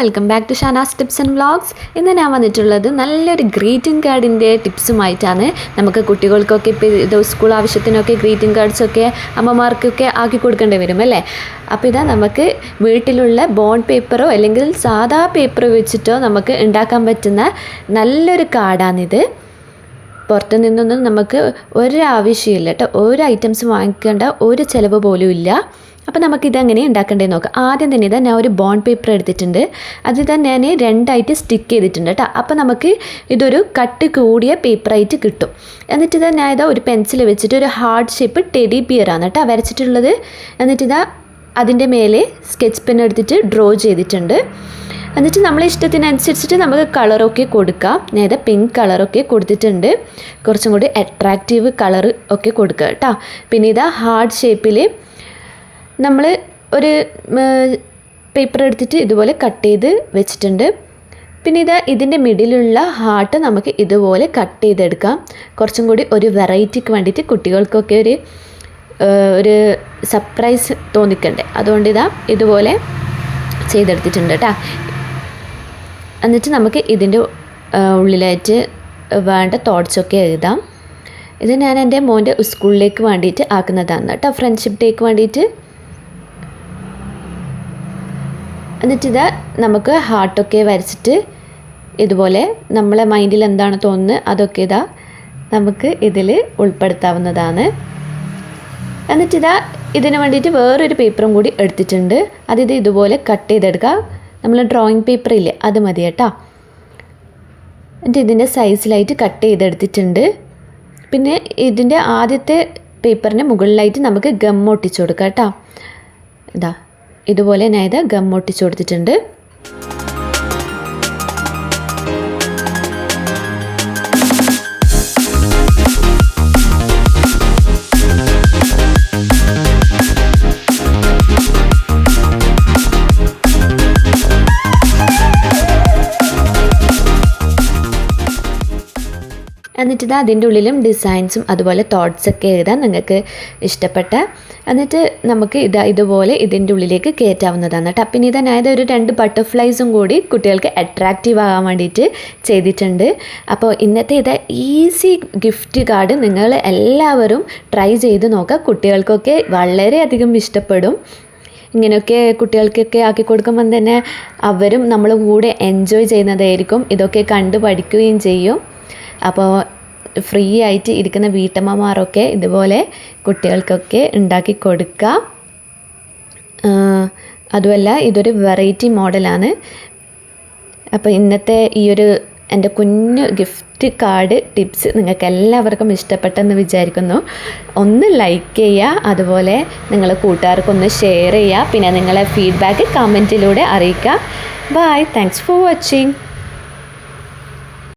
Welcome back to Shanas tips and vlogs ഇന്ന് ഞാൻ വന്നിട്ടുള്ളത് നല്ലൊരു ഗ്രീറ്റിംഗ് കാർഡിന്റെ ടിപ്സുമായിട്ടാണ് നമുക്ക് കുട്ടികൾക്കൊക്കെ ഇപ്പോൾ ഇത് സ്കൂൾ ആവശ്യത്തിനൊക്കെ ഗ്രീറ്റിംഗ് കാർഡ്സൊക്കെ അമ്മമാർക്കൊക്കെ ആക്കി കൊടുക്കേണ്ടി വരും അല്ലേ? അപ്പോൾ ഇതാ നമുക്ക് വീട്ടിലുള്ള ബോൺ പേപ്പറോ അല്ലെങ്കിൽ സാധാ പേപ്പർ വെച്ചിട്ടോ നമുക്ക് ഉണ്ടാക്കാൻ പറ്റുന്ന നല്ലൊരു കാർഡാണിത് പുറത്തു നിന്നൊന്നും നമുക്ക് ഒരു ആവശ്യമില്ല കേട്ടോ. ഒരു ഐറ്റംസ് വാങ്ങിക്കേണ്ട ഒരു ചിലവ് പോലും ഇല്ല. അപ്പോൾ നമുക്കിതെങ്ങനെ ഉണ്ടാക്കേണ്ടത് നോക്കാം. ആദ്യം തന്നെ ഇതാ ഞാൻ ഒരു ബോൺ പേപ്പർ എടുത്തിട്ടുണ്ട്. അത് തന്നെ ഞാൻ രണ്ടായിട്ട് സ്റ്റിക്ക് ചെയ്തിട്ടുണ്ട് കേട്ടോ. അപ്പോൾ നമുക്ക് ഇതൊരു കട്ട് കൂടിയ പേപ്പറായിട്ട് കിട്ടും. എന്നിട്ട് ഇതാ ഞാൻ ഇതാ ഒരു പെൻസിൽ വെച്ചിട്ട് ഒരു ഹാർഡ് ഷേപ്പ് ടെഡി ബിയറാണ് കേട്ടോ വരച്ചിട്ടുള്ളത്. എന്നിട്ട് ഇതാ അതിന്റെ മേലെ സ്കെച്ച് പെൻ എടുത്തിട്ട് ഡ്രോ ചെയ്തിട്ടുണ്ട്. എന്നിട്ട് നമ്മളെ ഇഷ്ടത്തിനനുസരിച്ചിട്ട് നമുക്ക് കളറൊക്കെ കൊടുക്കാം. നേരെ പിങ്ക് കളറൊക്കെ കൊടുത്തിട്ടുണ്ട്. കുറച്ചും കൂടി അട്രാക്റ്റീവ് കളർ ഒക്കെ കൊടുക്കുക കേട്ടോ. പിന്നെ ഇതാ ഹാർഡ് ഷേപ്പിൽ നമ്മൾ ഒരു പേപ്പർ എടുത്തിട്ട് ഇതുപോലെ കട്ട് ചെയ്ത് വെച്ചിട്ടുണ്ട്. പിന്നെ ഇതാ ഇതിന്റെ മിഡിലുള്ള ഹാർട്ട് നമുക്ക് ഇതുപോലെ കട്ട് ചെയ്തെടുക്കാം. കുറച്ചും കൂടി ഒരു വെറൈറ്റിക്ക് വേണ്ടിയിട്ട് കുട്ടികൾക്കൊക്കെ ഒരു ഒരു സർപ്രൈസ് തോന്നിക്കണ്ടേ. അതുകൊണ്ട് ഇതാ ഇതുപോലെ ചെയ്തെടുത്തിട്ടുണ്ട് കേട്ടോ എന്നിട്ട് നമുക്ക് ഇതിന്റെ ഉള്ളിലായിട്ട് വേണ്ട തോട്ട്സൊക്കെ എഴുതാം. ഇത് ഞാൻ എന്റെ മോന്റെ സ്കൂളിലേക്ക് വേണ്ടിയിട്ട് ആക്കുന്നതാണ് കേട്ടോ ഫ്രണ്ട്ഷിപ്പ് ഡേക്ക് വേണ്ടിയിട്ട് എന്നിട്ടിത് നമുക്ക് ഹാർട്ടൊക്കെ വരച്ചിട്ട് ഇതുപോലെ നമ്മളെ മൈൻഡിൽ എന്താണ് തോന്നുന്നത് അതൊക്കെ ഇതാ നമുക്ക് ഇതിൽ ഉൾപ്പെടുത്താവുന്നതാണ്. എന്നിട്ടിതാ ഇതിന് വേണ്ടിയിട്ട് വേറൊരു പേപ്പറും കൂടി എടുത്തിട്ടുണ്ട്. അതിത് ഇതുപോലെ കട്ട് ചെയ്തെടുക്കുക നമ്മൾ ഡ്രോയിങ് പേപ്പർ ഇല്ലേ അത് മതി കേട്ടോ. എന്നിട്ട് ഇതിന്റെ സൈസിലായിട്ട് കട്ട് ചെയ്തെടുത്തിട്ടുണ്ട്. പിന്നെ ഇതിന്റെ ആദ്യത്തെ പേപ്പറിന് മുകളിലായിട്ട് നമുക്ക് ഗം കൊടുക്കാം കേട്ടോ. ഇതാ. ഇതുപോലെ ഞാൻ ഇത് ഗം ഒട്ടിച്ചു കൊടുത്തിട്ടുണ്ട്. എന്നിട്ട് അതിന്റെ ഉള്ളിലും ഡിസൈൻസും അതുപോലെ തോട്ട്സൊക്കെ എഴുതാൻ നിങ്ങൾക്ക് ഇഷ്ടപ്പെട്ട. എന്നിട്ട് നമുക്ക് ഇത് ഇതുപോലെ ഇതിന്റെ ഉള്ളിലേക്ക് കയറ്റാവുന്നതാണ് കേട്ടോ. പിന്നെ ഇതനായത് ഒരു രണ്ട് ബട്ടർഫ്ലൈസും കൂടി കുട്ടികൾക്ക് അട്രാക്റ്റീവ് ആകാൻ വേണ്ടിയിട്ട് ചെയ്തിട്ടുണ്ട്. അപ്പോൾ ഇന്നത്തെ ഇത് ഈസി ഗിഫ്റ്റ് കാർഡ് നിങ്ങൾ എല്ലാവരും ട്രൈ ചെയ്ത് നോക്കുക. കുട്ടികൾക്കൊക്കെ വളരെയധികം ഇഷ്ടപ്പെടും. ഇങ്ങനെയൊക്കെ കുട്ടികൾക്കൊക്കെ ആക്കി കൊടുക്കുമ്പം തന്നെ അവരും നമ്മൾ കൂടെ എൻജോയ് ചെയ്യുന്നതായിരിക്കും. ഇതൊക്കെ കണ്ടു പഠിക്കുകയും ചെയ്യും. അപ്പോൾ ഫ്രീ ആയിട്ട് ഇരിക്കുന്ന വീട്ടമ്മമാരൊക്കെ ഇതുപോലെ കുട്ടികൾക്കൊക്കെ ഉണ്ടാക്കി കൊടുക്കുക അതുമല്ല ഇതൊരു വെറൈറ്റി മോഡലാണ് അപ്പോൾ ഇന്നത്തെ ഈ ഒരു എന്റെ കുഞ്ഞു ഗിഫ്റ്റ് കാർഡ് ടിപ്സ് നിങ്ങൾക്ക് എല്ലാവർക്കും ഇഷ്ടപ്പെട്ടെന്ന് വിചാരിക്കുന്നു. ഒന്ന് ലൈക്ക് ചെയ്യുക അതുപോലെ നിങ്ങൾ കൂട്ടുകാർക്കൊന്ന് ഷെയർ ചെയ്യുക പിന്നെ നിങ്ങളെ ഫീഡ്ബാക്ക് കമന്റിലൂടെ അറിയിക്കുക. Bye thanks for watching